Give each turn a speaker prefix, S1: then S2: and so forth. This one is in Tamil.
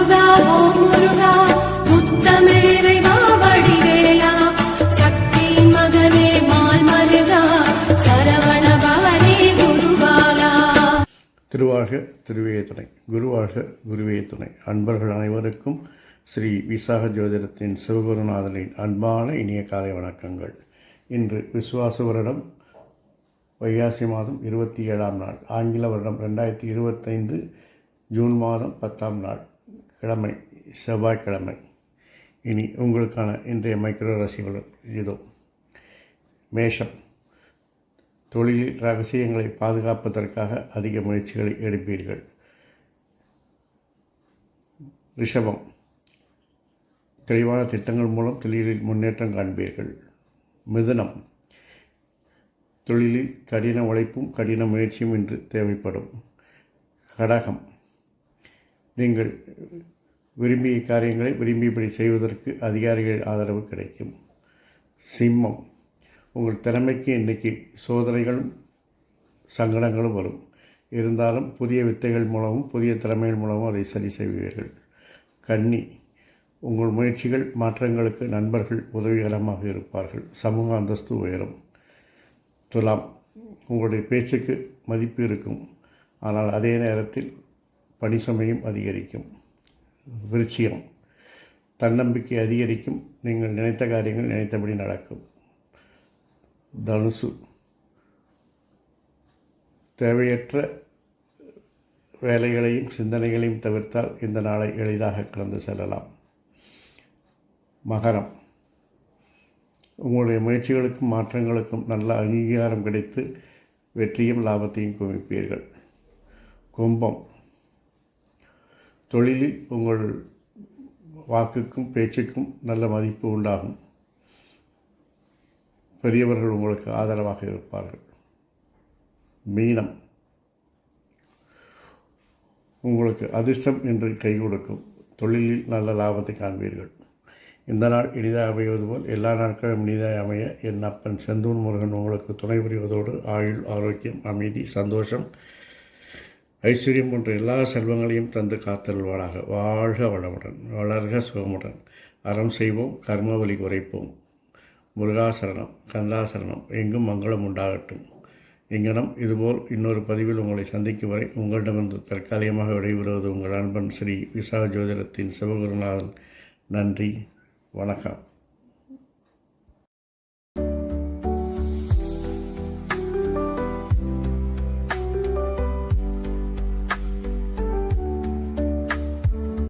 S1: முருகா ஓ முருகா முத்தமிழ் வடிவேலா. சக்தியின் மகனே மால் மருகா சரவண பவனே குருபாலா.
S2: திருவாக திருவே துணை. குருவாழ்க குருவே துணை. அன்பர்கள் அனைவருக்கும் ஸ்ரீ விசாக ஜோதிடத்தின் சிவகுருநாதனின் அன்பான இனிய காலை வணக்கங்கள். இன்று விசுவாச வருடம் வைகாசி மாதம் இருபத்தி ஏழாம் நாள். ஆங்கில வருடம் ரெண்டாயிரத்தி இருபத்தைந்து ஜூன் மாதம் பத்தாம் நாள். கிழமை செவ்வாய்க்கிழமை. இனி உங்களுக்கான இன்றைய மைக்ரோ ராசிகள் இதோ. மேஷம். தொழிலில் ரகசியங்களை பாதுகாப்பதற்காக அதிக முயற்சிகளை எடுப்பீர்கள். ரிஷபம். தெளிவான திட்டங்கள் மூலம் தொழிலில் முன்னேற்றம் காண்பீர்கள். மிதுனம். தொழிலில் கடின உழைப்பும் கடின முயற்சியும் இன்று தேவைப்படும். கடகம். நீங்கள் விரும்பிய காரியங்களை விரும்பியபடி செய்வதற்கு அதிகாரிகள் ஆதரவு கிடைக்கும். சிம்மம். உங்கள் திறமைக்கு இன்றைக்கி சோதனைகளும் சங்கடங்களும் வரும். இருந்தாலும் புதிய வித்தைகள் மூலமும் புதிய திறமைகள் மூலமும் அதை சரி செய்வீர்கள். கன்னி. உங்கள் முயற்சிகள் மாற்றங்களுக்கு நண்பர்கள் உதவிகரமாக இருப்பார்கள். சமூக அந்தஸ்து உயரும். துலாம். உங்களுடைய பேச்சுக்கு மதிப்பு இருக்கும். ஆனால் அதே நேரத்தில் பணி சுமையும் அதிகரிக்கும். விருச்சியம் தன்னம்பிக்கை அதிகரிக்கும். நீங்கள் நினைத்த காரியங்கள் நினைத்தபடி நடக்கும். தனுசு. தேவையற்ற வேலைகளையும் சிந்தனைகளையும் தவிர்த்தால் இந்த நாளை எளிதாக கடந்து செல்லலாம். மகரம். உங்களுடைய முயற்சிகளுக்கும் மாற்றங்களுக்கும் நல்ல அங்கீகாரம் கிடைத்து வெற்றியும் லாபத்தையும் குவிப்பீர்கள். கும்பம். தொழிலில் உங்கள் வாக்குக்கும் பேச்சுக்கும் நல்ல மதிப்பு உண்டாகும். பெரியவர்கள் உங்களுக்கு ஆதரவாக இருப்பார்கள். மீனம். உங்களுக்கு அதிர்ஷ்டம் என்று கை கொடுக்கும். தொழிலில் நல்ல லாபத்தை காண்பீர்கள். இந்த நாள் இனிதாக அமைவது போல் எல்லா நாட்களும் இனிதாக அமைய என் அப்பன் செந்தூர் முருகன் உங்களுக்கு துணை புரிவதோடு ஆயுள் ஆரோக்கியம் அமைதி சந்தோஷம் ஐஸ்வர்யம் போன்ற எல்லா செல்வங்களையும் தந்து காத்தல்வாடாக வாழ்க வளமுடன். வளர்க சுகமுடன். அறம் செய்வோம். கர்மவலி குறைப்போம். முருகாசரணம் கந்தாசரணம் எங்கும் மங்களம் உண்டாகட்டும். இங்கனம் இதுபோல் இன்னொரு பதிவில் உங்களை சந்திக்கும் வரை உங்களிடமிருந்து தற்காலிகமாக விடைபெறுவது உங்கள் அன்பன் ஸ்ரீ விசாக ஜோதிடத்தின் சிவகுருநாதன். நன்றி. வணக்கம்.